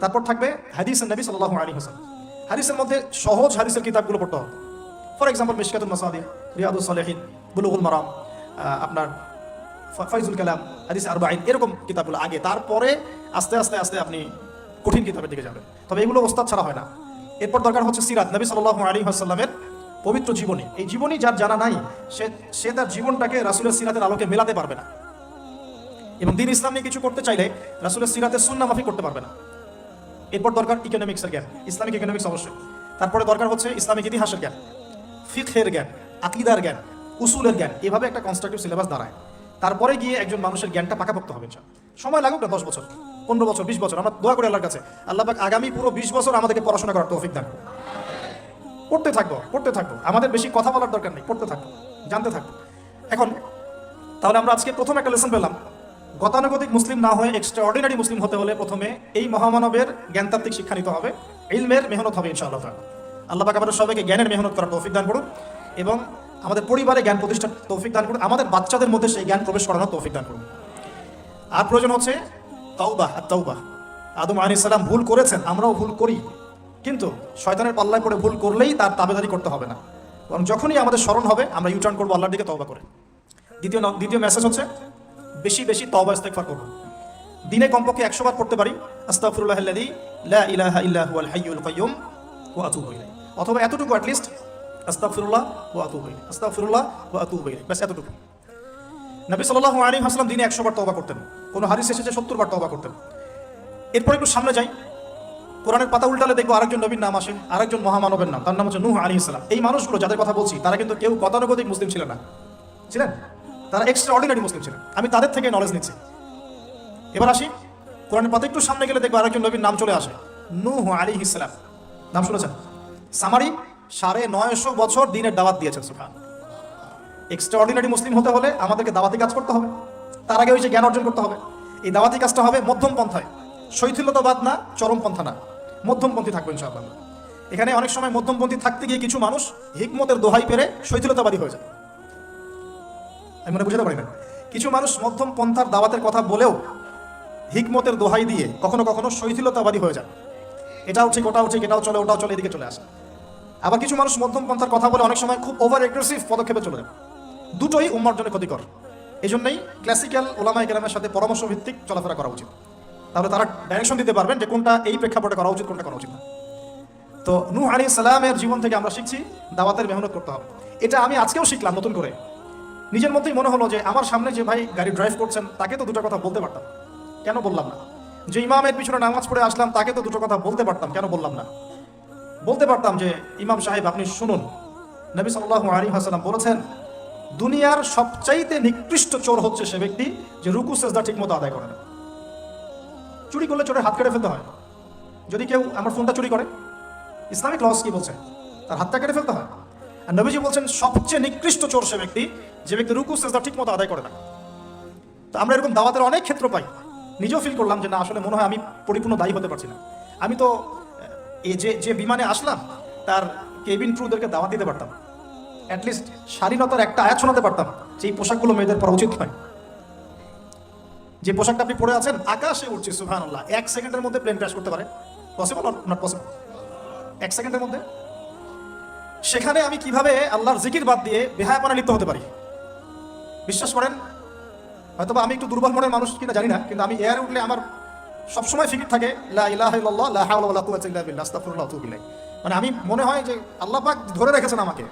তারপর থাকবে হাদিস নবী সাল্লাহ আলী হাসান হাদিসের মধ্যে সহজ হাদিসের কিতাবগুলো পড়তে হবে। ফর এক্সাম্পল মিশকাতুল মাসাদি রিয়াদুল সালেহিন বুলুগুল মারাম আপনার ফ- ফয়জুল কালাম হাদিস আরবাইন এরকম কিতাবগুলো আগে। তারপরে আস্তে আস্তে আস্তে আপনি কঠিন কিতাবের দিকে যাবেন। তবে এগুলো ওস্তাদ ছাড়া হয় না। এরপর দরকার হচ্ছে সিরাত। নবী সাল্লাহ আলী হাসাল্লামের পবিত্র জীবনী। এই জীবনী যার জানা নাই, সে সে তার জীবনটাকে রাসুলের সিরাতের আলোকে মেলাতে পারবে না। এবং দিন ইসলাম নিয়ে কিছু করতে চাইলে রাসুলের সিরাতের সুন্না মাফি করতে পারবে না। এরপর দরকার ইকোনমিক্সের জ্ঞান। ইসলামিক ইকোনমিক্স অবশ্যই। তারপরে দরকার হচ্ছে ইসলামিক ইতিহাসের জ্ঞান। ফিকহের জ্ঞান। আকিদার জ্ঞান, উসুলের জ্ঞান, এভাবে একটা কনস্ট্রাকটিভ সিলেবাস দাঁড়ায়। তারপরে গিয়ে একজন মানুষের জ্ঞানটা পাকাপোক্ত হবে। সময় লাগুক না দশ বছর, পনেরো বছর, বিশ বছর, আমরা দোয়া করি আল্লাহর কাছে। আল্লাহ পাক আগামী পুরো বিশ বছর আমাদেরকে পড়াশোনা করার তৌফিক দান। পড়তে থাকব পড়তে থাকব। আমাদের বেশি কথা বলার দরকার নেই, পড়তে থাকব, জানতে থাকব। এখন, তাহলে আমরা আজকে প্রথম একটা লেসন পেলাম। গতানুগতিক মুসলিম না হয়ে এক্সট্রা অর্ডিনারি মুসলিম হতে হলে প্রথমে এই মহামানবের জ্ঞানতাত্ত্বিক শিক্ষা নিতে হবে। ইলমের মেহনত হবে ইনশাআল্লাহ। আল্লাহ পাক আমাদের সবাইকে জ্ঞানের মেহনত করার তৌফিক দান করুন। এবং আমাদের পরিবারে জ্ঞান প্রতিষ্ঠার তৌফিক দান করুন। আমাদের বাচ্চাদের মধ্যে সেই জ্ঞান প্রবেশ করানোর তৌফিক দান করুন। আর প্রয়োজন হচ্ছে তাওবা, আর তাওবা। আদম আলী সালাম ভুল করেছেন, আমরাও ভুল করি। কিন্তু শয়তানের পাল্লায় পড়ে ভুল করলেই তার তাবেদারি করতে হবে না। এবং যখনই আমাদের স্মরণ হবে, আমরা ইউটার্ন করব আল্লাহর দিকে তওবা করে। দ্বিতীয় দ্বিতীয় মেসেজ হচ্ছে, বেশি বেশি তওবা ইস্তেগফার করব দিনে কমপক্ষে একশো বার পড়তে পারি লা ইলাহা ইল্লা হুয়াল হাইয়ুল কাইয়্যুম ওয়া আতুবু অথবা এতটুকু অ্যাটলিস্ট আতুবু ইলাইহি আস্তাগফিরুল্লাহ ওয়া আতুবু ইলাইহি বাস এতটুকু। নবী সাল্লাল্লাহু আলাইহি ওয়াসাল্লাম দিনে একশো বার তওবা করতেন। কোনো হাদিস এসেছে সত্তর বার তওবা করতেন। এরপর একটু সামনে যাই। কোরআনের পাতা উল্টালে দেখব আরেকজন নবীর নাম আসে, আরেকজন মহামানবের নাম। তার নাম হচ্ছে নূহ আলী ইসলাম এই মানুষগুলো, যাদের কথা বলছি, তারা কিন্তু কেউ গতানুগতিক মুসলিম ছিলেন না। ছিলেন? তারা এক্সট্রা অর্ডিনারি মুসলিম ছিলেন। আমি তাদের থেকে নলেজ নিচ্ছি। এবার আসি। কোরআনের পাতা একটু সামনে গেলে দেখব আরেকজন নবীর নাম চলে আসে। নূহ আলী ইসলাম নাম শুনেছেন? সামারি সাড়ে নয়শো বছর দিনের দাওয়াত দিয়েছেন সুফান এক্সট্রা অর্ডিনারি মুসলিম হতে হলে আমাদেরকে দাওয়াতি কাজ করতে হবে। তার আগে ওই যে জ্ঞান অর্জন করতে হবে। এই দাওয়াতি কাজটা হবে মধ্যম পন্থায়। শৈথিল্যতাবাদ না চরমপন্থা না। মধ্যমপন্থী থাকবে ইনশাআল্লাহ। এখানে অনেক সময় মধ্যমপন্থী থাকতে গিয়ে কিছু মানুষ হিকমতের দোহাই পেরে শৈথিলতাবাদী হয়ে যায়। আমি মনে বুঝাতে পারি না। কিছু মানুষ মধ্যম পন্থার দাওয়াতের কথা বলেও হিকমতের দোহাই দিয়ে কখনো কখনো শৈথিলতাবাদী হয়ে যায়। এটাও ঠিক, ওটাও ঠিক, এটাও চলে, ওটাও চলে, এদিকে চলে আসে। আবার কিছু মানুষ মধ্যম পন্থার কথা বলে অনেক সময় খুব ওভার এগ্রেসিভ পদক্ষেপে চলে যায়। দুটোই উম্মার জন্য ক্ষতিকর। এই জন্যই ক্লাসিক্যাল ওলামাই কেরামের সাথে পরামর্শ ভিত্তিক চলাফেরা করা উচিত। তাহলে তারা ডাইরেকশন দিতে পারবেন যে কোনটা এই প্রেক্ষাপটে করা উচিত, কোনটা করা উচিত না। তো নূহ আলী সালামের জীবন থেকে আমরা শিখছি দাওয়াতের মেহনত করতে হবে। এটা আমি আজকেও শিখলাম নতুন করে। নিজের মধ্যেই মনে হলো যে আমার সামনে যে ভাই গাড়ি ড্রাইভ করছেন, তাকে তো দুটো কথা বলতে পারতাম। কেন বললাম না? যে ইমামের পিছনে নামাজ পড়ে আসলাম, তাকে তো দুটো কথা বলতে পারতাম, কেন বললাম না? বলতে পারতাম যে ইমাম সাহেব, আপনি শুনুন। নবী সাল্লাহ আলী হাসালাম বলেছেন, দুনিয়ার সবচাইতে নিকৃষ্ট চোর হচ্ছে সে ব্যক্তি যে রুকু, সেজদা ঠিক মতো আদায় করে না। চুরি করলে চোরের হাত কেটে ফেলতে হয়। যদি কেউ আমার ফোনটা চুরি করে, ইসলামিক লস কি বলছে তার হাতটা কেটে ফেলতে হয়। আর নবীজি বলছেন, সবচেয়ে নিকৃষ্ট চোর সে ব্যক্তি যে ব্যক্তি রুকু, সেজদা ঠিক মতো আদায় করে না। তো আমরা এরকম দাওয়াতের অনেক ক্ষেত্র পাই। নিজেও ফিল করলাম যে না, আসলে মনে হয় আমি পরিপূর্ণ দায়ী হতে পারছি না। আমি তো এই যে যে বিমানে আসলাম, তার কেবিন ক্রুদেরকে দাওয়াত দিতে পারতাম। অ্যাটলিস্ট স্বাধীনতার একটা আয়াত শোনাতে পারতাম, যে এই পোশাকগুলো মেয়েদের পরা উচিত নয়। যে পোশাকটা আপনি পরে আছেন, আকাশে উঠছে সুহান আল্লাহ এক সেকেন্ডের মধ্যে প্লেন ক্র্যাশ করতে পারে। পসিবল নট পসিবল এক সেকেন্ডের মধ্যে? সেখানে আমি কীভাবে আল্লাহর জিকির বাদ দিয়ে বেহায়াপনা লিপ্ত হতে পারি? বিশ্বাস করেন? হয়তোবা আমি একটু দুর্বল মনের মানুষ কিনা জানি না, কিন্তু আমি এয়ারে উঠলে আমার সবসময় ফিকির থাকে। মানে আমি মনে হয় যে আল্লাহ পাক ধরে রেখেছেন আমাকে।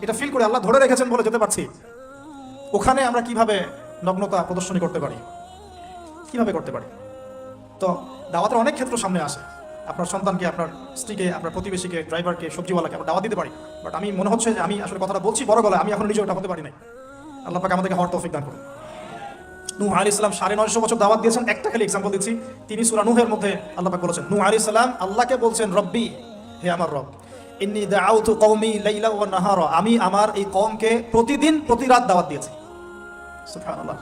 এটা ফিল করে আল্লাহ ধরে রেখেছেন বলে যেতে পারছি। ওখানে আমরা কীভাবে নগ্নতা প্রদর্শনী করতে পারি? কীভাবে করতে পারি? তো দাওয়াতের অনেক ক্ষেত্র সামনে আসে। আপনার সন্তানকে, আপনার স্ত্রীকে, আপনার প্রতিবেশীকে, ড্রাইভারকে, সবজিওয়ালাকে আমরা দাওয়াত দিতে পারি। বাট আমি মনে হচ্ছে যে আমি আসলে কথাটা বলছি বড় গলায়, আমি এখন নিজে ওটা হতে পারি নাই। আল্লাহ পাক আমাদেরকে হওয়ার তৌফিক দান করুন। নূহ আলী ইসলাম সাড়ে নয়শো বছর দাওয়াত দিয়েছেন। একটা খালি এক্সাম্পল দিচ্ছি। তিনি সুরা নুহের মধ্যে আল্লাহ বলেছেন, নূহ আলী ইসলাম আল্লাহকে বলছেন, রব্বি, হে আমার রব, ইন্নি দাউতু কওমি লাইলা ওয়া নাহারা, আমি আমার এই কওমকে প্রতিদিন, প্রতি রাত দাওয়াত দিয়েছি। সুবহানাল্লাহ।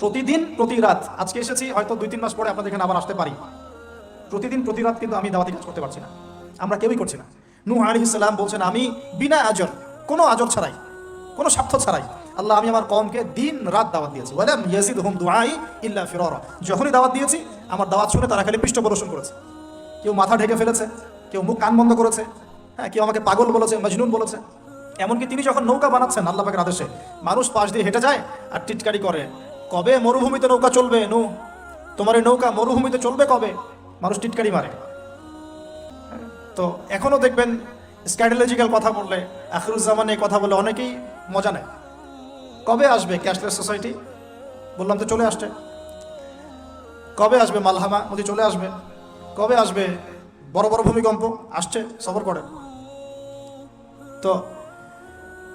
প্রতিদিন, প্রতি রাত। আজকে এসেছি, হয়তো দুই, তিন মাস পরে আপনাদের এখানে আবার আসতে পারি। প্রতিদিন, প্রতি রাত কিন্তু আমি দাওয়াতি কাজ করতে পারছি না। আমরা কেউই করছি না। নূহ আলাইহিস সালাম বলছেন, আমি বিনা আজর, কোনো আজর ছাড়াই কোনো স্বার্থ ছাড়াই। আল্লাহ, আমি আমার কমকে দিন রাত দাওয়াত দিয়েছি। ওয়ালাম ইয়াজিদ হুম দুআই ইল্লা ফিরারা। যখনই দাওয়াত দিয়েছি, আমার দাওয়াত শুনে তারা খালি পৃষ্ঠ প্রদর্শন করেছে। কেউ মাথা ঢেকে ফেলেছে, কেউ মুখ কান বন্ধ করেছে হ্যাঁ কেউ আমাকে পাগল বলেছে, মজনুন বলেছে। এমনকি তিনি যখন নৌকা বানাচ্ছেন আল্লাহ পাকের আদেশে, মানুষ পাশ দিয়ে হেঁটে যায় আর টিটকারি করে, কবে মরুভূমিতে নৌকা চলবে, নু? তোমার এই নৌকা মরুভূমিতে চলবে কবে? মানুষ টিটকারি মারে। তো এখনও দেখবেন স্ক্যাটেলজিক্যাল কথা বললে, আখরুজ্জামানে কথা বলে অনেকেই মজা নেয়। কবে আসবে ক্যাশলেস সোসাইটি বললাম তো চলে আসছে। কবে আসবে মালহামা? মোদি চলে আসবে। কবে আসবে বড় বড় ভূমিকম্প? আসছে, সবর করেন। তো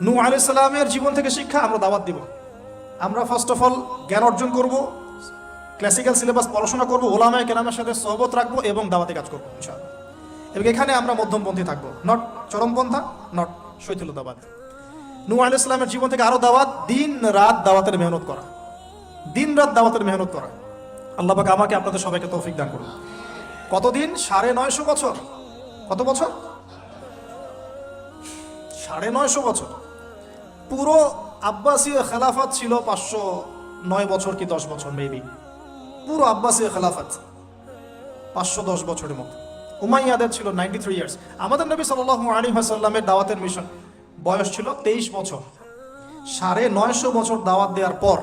নু আলি সালামের জীবন থেকে শিক্ষা আমরা দাওয়াত দিব। আমরা ফার্স্ট অফ অল জ্ঞান অর্জন করব ক্লাসিক্যাল সিলেবাস পড়াশোনা করব, ওলামায় কেরামের সাথে সহবত রাখব এবং দাওয়াতে কাজ করব, ইনশাআল্লাহ। এবং এখানে আমরা মধ্যমপন্থী থাকব। নট চরমপন্থা নট শৈথিলতাবাদ। নু আল ইসলামের জীবন থেকে আরও দাওয়াত, দিন রাত দাওয়াতের মেহনত করা। দিন রাত দাওয়াতের মেহনত করা। আল্লাহ পাক আমাকে, আপনাদের সবাইকে তৌফিক দান করুন। কতদিন? সাড়ে নয়শো বছর। কত বছর? সাড়ে নয়শো বছর। পুরো আব্বাসীয় খেলাফত ছিল পাঁচশো নয় বছর কি দশ বছর মেবি পুরো আব্বাসীয় খেলাফাত। পাঁচশো দশ বছরের মতো। উমাইয়াদের ছিল নাইনটি থ্রি ইয়ার্স আমাদের নবী সাল্লাহ আলী হাসাল্লামের দাওয়াতের মিশন বয়স ছিল তেইশ বছর। সাড়ে নয়শো বছর দাওয়াত দেওয়ার পর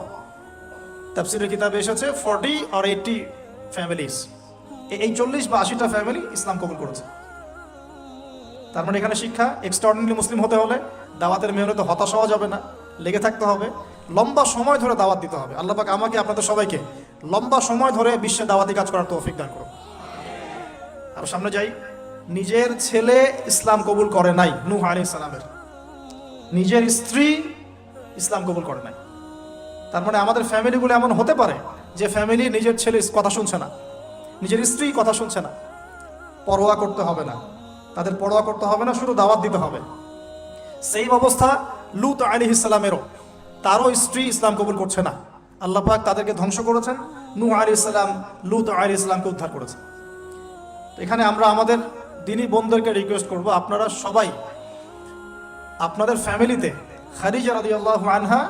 তাফসিরের কিতাবে এসেছে ফর্টি আর এইটি ফ্যামিলিস এই চল্লিশ বা আশিটা ফ্যামিলি ইসলাম কবুল করেছে। তার মানে এখানে শিক্ষা এক্সট্রাঅর্ডিনারি মুসলিম হতে হলে দাওয়াতের মেহনতে হতাশ হওয়া যাবে না, লেগে থাকতে হবে। লম্বা সময় ধরে দাওয়াত দিতে হবে। আল্লাহ পাক আমাকে, আপনাদের সবাইকে লম্বা সময় ধরে বিশ্বে দাওয়াতি কাজ করার তৌফিক দান করুন আর সামনে যাই। নিজের ছেলে ইসলাম কবুল করে নাই, নূহ আলাইহিস সালামের। নিজের স্ত্রী ইসলাম কবুল করে নাই। তার মানে আমাদের ফ্যামিলিগুলো এমন হতে পারে যে ফ্যামিলি নিজের ছেলে কথা শুনছে না। নিজের স্ত্রী কথা শুনছে না। পরোয়া করতে হবে না। তাদের পরোয়া করতে হবে না, শুধু দাওয়াত দিতে হবে। সেই অবস্থা লুত আলী ইসলামেরও তারও স্ত্রী ইসলাম কবুল করছে না। আল্লাহ পাক তাদেরকে ধ্বংস করেছেন। নূহ আলী ইসলাম লুত আলী ইসলামকে উদ্ধার করেছেন। এখানে আমরা আমাদের দিনী বোনদেরকে রিকোয়েস্ট করব, আপনারা সবাই, আপনাদের ফ্যামিলিতে খাদিজা আল্লাহ আনহা,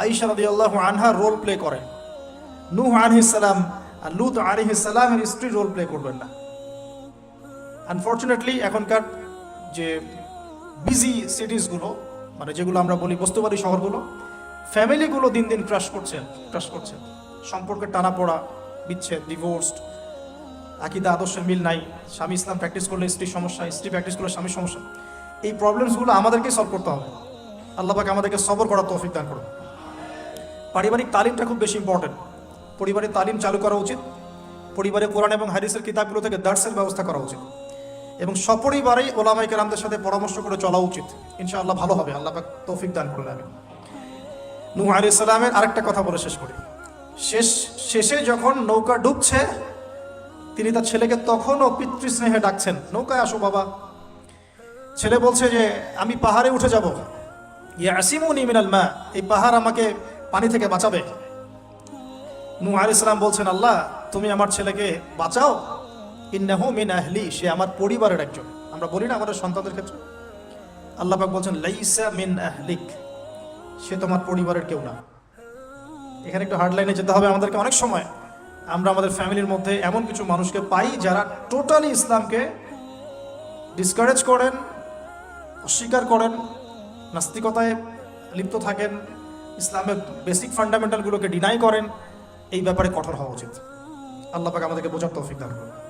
আয়েশা আল্লাহ আনহা রোল প্লে করেন। নূহ আর লুত আলাইহিস সালামের স্ত্রী রোল প্লে করবেন না। আনফর্চুনেটলি এখনকার যে বিজি সিটিসগুলো মানে যেগুলো আমরা বলি বস্তুবাদী শহরগুলো ফ্যামিলিগুলো দিন দিন ক্রাশ করছে ক্রাশ করছে। সম্পর্কের টানা পড়া বিচ্ছেদ ডিভোর্সড আকিদা, আদর্শের মিল নাই। স্বামী ইসলাম প্র্যাকটিস করলে স্ত্রীর সমস্যা, স্ত্রী প্র্যাকটিস করলে স্বামীর সমস্যা। এই প্রবলেমসগুলো আমাদেরকে সলভ করতে হবে। আল্লাহ পাক আমাদেরকে সবর করার তৌফিক দান করুন। পারিবারিক তালিমটা খুব বেশি ইম্পর্টেন্ট পরিবারের তালিম চালু করা উচিত। পরিবারে কোরআন এবং হাদিসের কিতাবগুলো থেকে দার্সের ব্যবস্থা করা উচিত। এবং সপরিবারেই ওলামাই কেরামদের সাথে পরামর্শ করে চলা উচিত। ইনশাআল্লাহ ভালো হবে। আল্লাহ পাক তৌফিক দান করুন আমি নূহ আলাইহিস সালামের আরেকটা কথা বলে শেষ করি। শেষ, শেষে যখন নৌকা ডুবছে তিনি তার ছেলেকে তখনও পিতৃস্নেহে ডাকছেন। নৌকায় আসো বাবা। ছেলে বলছে যে, আমি পাহাড়ে উঠে যাব। ইয়াসিমুনি মিনাল মা। এই পাহাড় আমাকে পানি থেকে বাঁচাবে। নূহ আলাইহিস সালাম বলছেন, আল্লাহ, তুমি আমার ছেলেকে বাঁচাও। ইন্নাহু মিন আহলি, সে আমার পরিবারের একজন। আমরা বলি না আমাদের সন্তানদের ক্ষেত্রে। আল্লাহ পাক বলছেন, লাইসা মিন আহলিক, সে তোমার পরিবারের কেউ না। এখানে একটু হার্ডলাইনে যেতে হবে আমাদেরকে অনেক সময়। আমরা আমাদের ফ্যামিলির মধ্যে এমন কিছু মানুষকে পাই যারা টোটালি ইসলামকে ডিসকারেজ করেন, অস্বীকার করেন, নাস্তিকতায় লিপ্ত থাকেন, ইসলামের বেসিক ফান্ডামেন্টালগুলোকে ডিনাই করেন, এই ব্যাপারে কঠোর হওয়া উচিত। আল্লাহ আমাদেরকে বোঝার তৌফিক দান করুন।